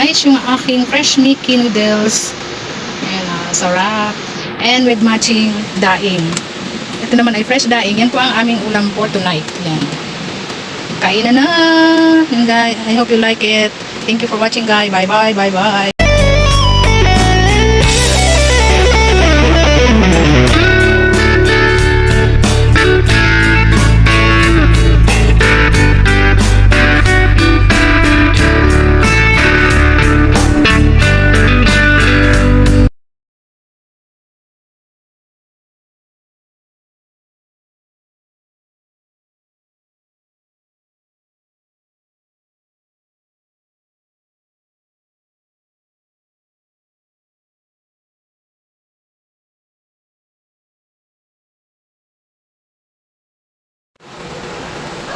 Guys, yung aking fresh Mickey noodles. Ayan, ah, sarap. And with matching daing. Ito naman ay fresh daing. Yan po ang aming ulam for tonight. Yan. Kain na na! Yan, guys. I hope you like it. Thank you for watching, guys. Bye-bye, bye-bye.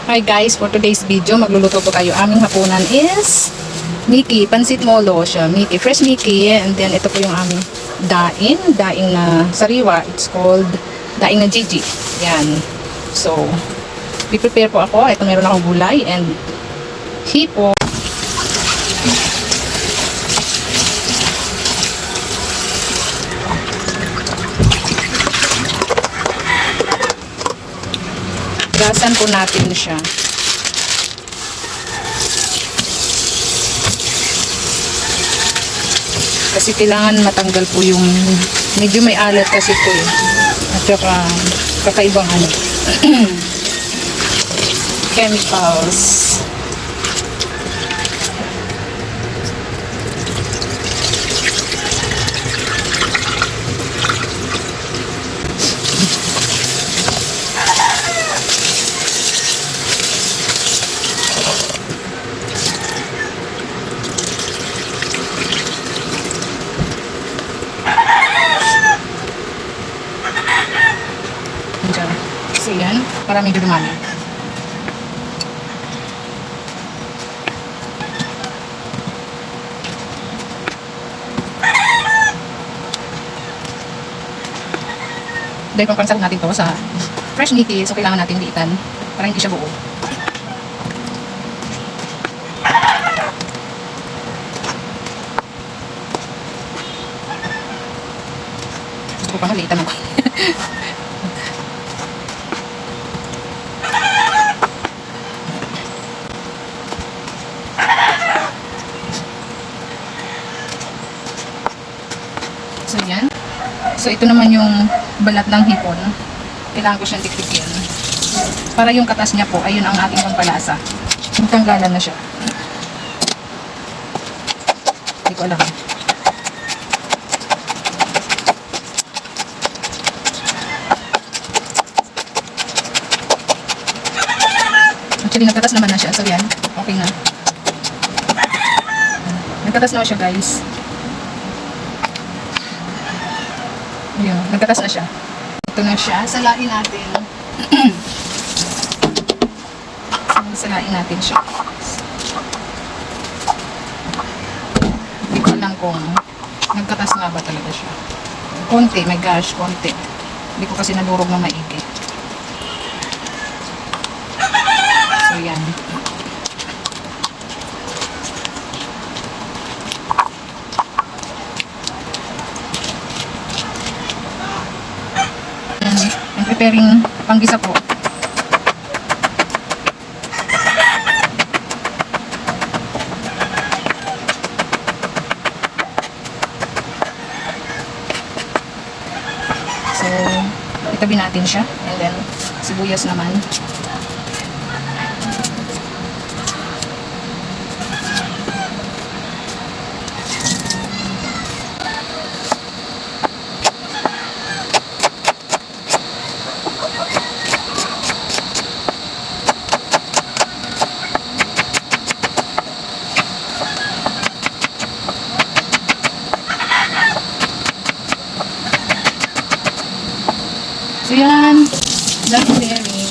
Hi guys, for today's video, magluluto po tayo. Aming hapunan is Mickey, pansit molo siya. Mickey, fresh Mickey. And then ito po yung aming daing, daing na sariwa. It's called daing na Gigi. Yan. So, prepare po ako. Ito meron akong gulay and hipo. Gasan po natin siya. Kasi kailangan matanggal po yung medyo may alat kasi po eh. At saka kakaibang ano. chemicals. Diyan. So yan, para medyo dumami. Dahil papansan natin to sa fresh Mickey, so kailangan natin liitan para hindi siya buo. Gusto ko pa nga liitan ako. So, yan. So, ito naman yung balat ng hipon. Kailangan ko siyang dikdikin. Para yung katas niya po, ayun ang ating pampalasa. Tanggalan na siya. Hindi ko alam. Actually, nagkatas naman na siya. So, yan. Okay na. Nagkatas na siya, guys. Yun, nagkatas na siya. Ito na siya. Salain natin. Salain natin siya. Hindi ko alam kung nagkatas nga ba talaga siya. Konti, my gosh, konti. Hindi ko kasi nadurog na maigi. So. Yan. Preparing panggisa po. So, itabi natin siya. And then, sibuyas naman. So yan, preparing.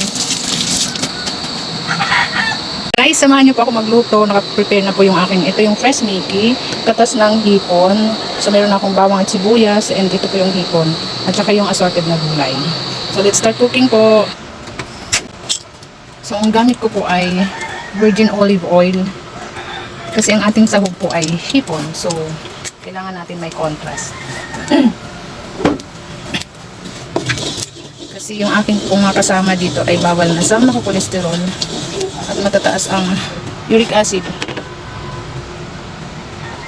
Guys, samahan niyo po ako magluto. Naka-prepare na po yung aking, ito yung fresh Mickey, katas ng hipon. So meron akong bawang at sibuyas and ito po yung hipon. At saka yung assorted na gulay. So let's start cooking po. So ang gamit ko po ay virgin olive oil. Kasi ang ating sahog po ay hipon. So, kailangan natin may contrast. Kasi yung aking pong mga kasama dito ay bawal na sa kolesterol at matataas ang uric acid.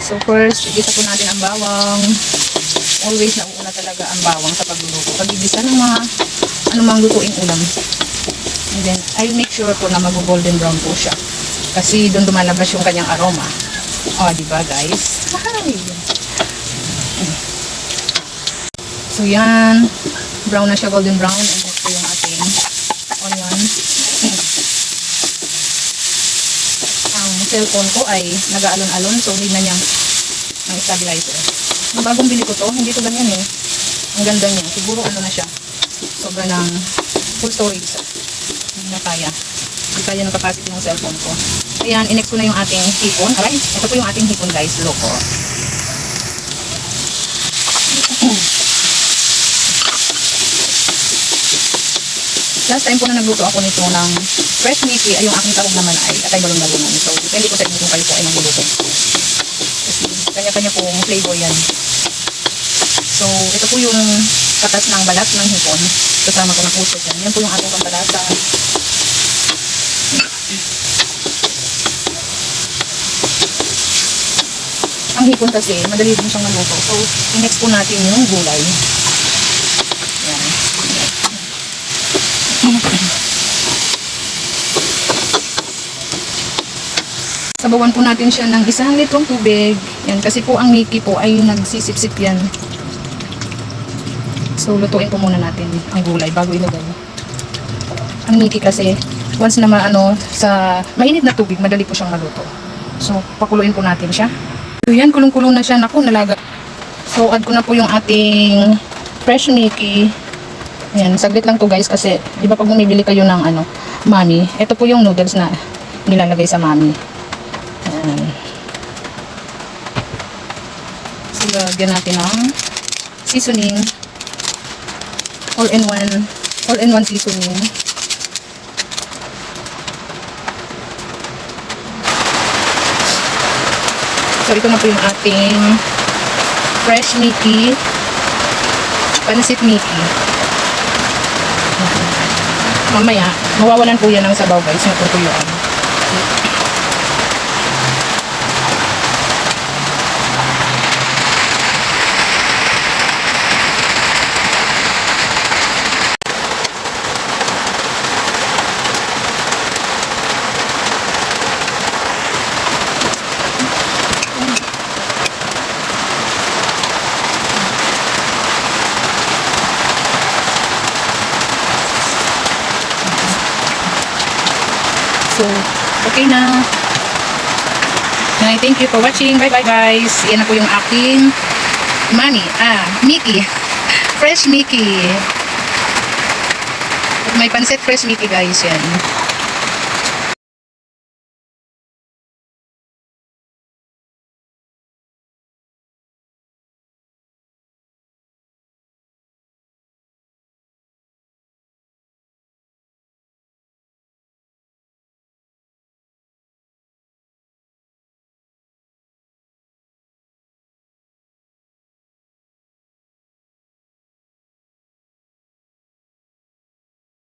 So first, igisa po natin ang bawang. Always nauuna talaga ang bawang sa pagluluto. Pag-igisa ng mga anumang lutuing ulam. And then, I make sure po na mag-golden brown po siya. Kasi doon dumalabas yung kanyang aroma. O, di ba guys? Hi! So, yan. Brown na siya, golden brown. And next yung ating onion. Ang cellphone ko ay nag-aalon-alon. So, need na niyang ng stabilizer. Ang bagong bili ko to, hindi to ganyan eh. Ang ganda niya. Siguro ano na siya. Sobra ng full storage. Hindi na kaya. Hindi kaya ng capacity ng cellphone ko. Ayan, inex ko na yung ating hipon. Alright, ito po yung ating hipon guys. Loko. Last time po na nagluto ako nito ng fresh Mickey, ay yung aking tawag naman ay atay balong lagunan. So, depende ko sa inyo kung kayo po ay magluluto. Kasi kanya-kanya pong flavor yan. So, ito po yung katas ng balat ng hipon. Kasama ko ng puso yan. Yan po yung ating pampalasa. Ang hipon kasi, madali din siyang maluto. So, i-next po natin yung gulay. Yan. Sabawan po natin siya ng isang litrong tubig. Yan, kasi po ang Mickey po ay nagsisip-sip yan. So, lutuin po muna natin ang gulay bago ilagay. Ang Mickey kasi, once na maano, sa mainit na tubig, madali po siyang maluto. So, pakuluin po natin siya. So, yan, kulong-kulo na siya. Naku, nalaga. So, add ko na po yung ating fresh Mickey. Yan, saglit lang to guys kasi, di ba pag bumibili kayo ng ano, mami, ito po yung noodles na nilalagay sa mami. Yan. So, lagyan natin ng seasoning. All in one, all in one seasoning. So, ito na po yung ating fresh Mickey, pansit Mickey. Mamaya, mawawalan po yan ng sabaw guys, yung tutuyuan. So, okay na. Hi, thank you for watching. Bye-bye guys. Yan na po yung aking money. Ah, Mickey. Fresh Mickey. May pansit fresh Mickey guys yan.